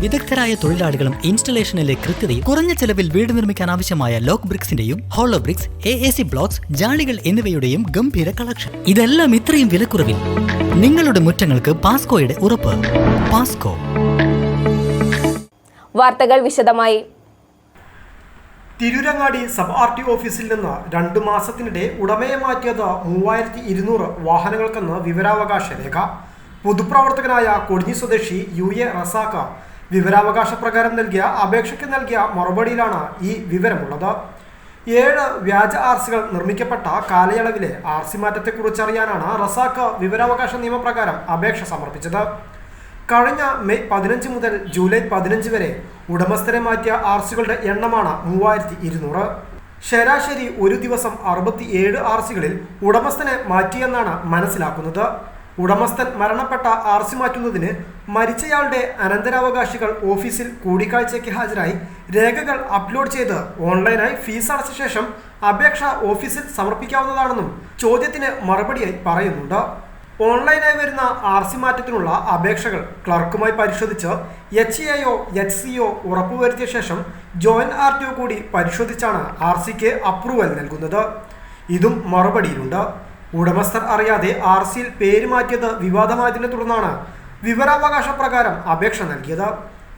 വിദഗ്ധരായ തൊഴിലാളികളും ഇൻസ്റ്റലേഷനിലെ കൃത്യതയും കുറഞ്ഞ ചെലവിൽ വീട് നിർമ്മിക്കാൻ ആവശ്യമായ lock ബ്രിക്സിന്റെയും hollow bricks A A C blocks ജാളികൾ എന്നിവയുടെയും ഗംഭീര കളക്ഷൻ ഇതെല്ലാം ഇത്രയും വിലക്കുറവിൽ നിങ്ങളുടെ മുറ്റങ്ങൾക്ക് പാസ്കോയുടെ ഉറപ്പ്. പാസ്കോ വാർത്തകൾ വിശദമായി. തിരൂരങ്ങാടി സബ് ആർ ടി ഓഫീസിൽ നിന്ന് രണ്ടു മാസത്തിനിടെ ഉടമയെ മാറ്റിയത് മൂവായിരത്തി ഇരുന്നൂറ് വാഹനങ്ങൾക്കെന്ന് വിവരാവകാശ രേഖ. പൊതുപ്രവർത്തകനായ കൊടിഞ്ഞി സ്വദേശി യു എ റസാക്ക വിവരാവകാശ പ്രകാരം നൽകിയ അപേക്ഷയ്ക്ക് നൽകിയ മറുപടിയിലാണ് ഈ വിവരമുള്ളത്. ഏഴ് വ്യാജ ആർസികൾ നിർമ്മിക്കപ്പെട്ട കാലയളവിലെ ആർ സി മാറ്റത്തെക്കുറിച്ചറിയാനാണ് റസാഖ് വിവരാവകാശ നിയമപ്രകാരം അപേക്ഷ സമർപ്പിച്ചത്. കഴിഞ്ഞ മെയ് പതിനഞ്ച് മുതൽ ജൂലൈ പതിനഞ്ച് വരെ ഉടമസ്ഥരെ മാറ്റിയ ആർസികളുടെ എണ്ണമാണ് മൂവായിരത്തി ഇരുന്നൂറ് ശരാശരി ഒരു ദിവസം അറുപത്തി ഏഴ് ആർസികളിൽ ഉടമസ്ഥനെ മാറ്റിയെന്നാണ് മനസ്സിലാക്കുന്നത്. ഉടമസ്ഥൻ മരണപ്പെട്ട ആർസി മാറ്റുന്നതിന് മരിച്ചയാളുടെ അനന്തരാവകാശികൾ ഓഫീസിൽ കൂടിക്കാഴ്ചയ്ക്ക് ഹാജരായി രേഖകൾ അപ്ലോഡ് ചെയ്ത് ഓൺലൈനായി ഫീസ് അടച്ച ശേഷം അപേക്ഷ ഓഫീസിൽ സമർപ്പിക്കാവുന്നതാണെന്നും ചോദ്യത്തിന് മറുപടിയായി പറയുന്നുണ്ട്. ഓൺലൈനായി വരുന്ന ആർ സി മാറ്റത്തിനുള്ള അപേക്ഷകൾ ക്ലർക്കുമായി പരിശോധിച്ച് H A O H C O ഉറപ്പുവരുത്തിയ ശേഷം ജോയിന്റ് ആർ ടി ഒ കൂടി പരിശോധിച്ചാണ് ആർ സിക്ക് അപ്രൂവൽ നൽകുന്നത്. ഇതും മറുപടിയിലുണ്ട്. ഉടമസ്ഥർ അറിയാതെ ആർ സിയിൽ പേര് മാറ്റിയത് വിവാദമായതിനെ തുടർന്നാണ് വിവരാവകാശ പ്രകാരം അപേക്ഷ നൽകിയത്.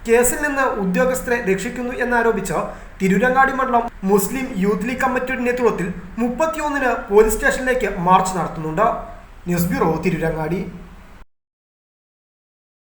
കേസിൽ നിന്ന് ഉദ്യോഗസ്ഥരെ രക്ഷിക്കുന്നു എന്നാരോപിച്ച് തിരുരങ്ങാടി മണ്ഡലം മുസ്ലിം യൂത്ത് ലീഗ് കമ്മിറ്റിയുടെ നേതൃത്വത്തിൽ മുപ്പത്തിയൊന്നിന് പോലീസ് സ്റ്റേഷനിലേക്ക് മാർച്ച് നടത്തുന്നുണ്ട്. News bureau Tirurangadi.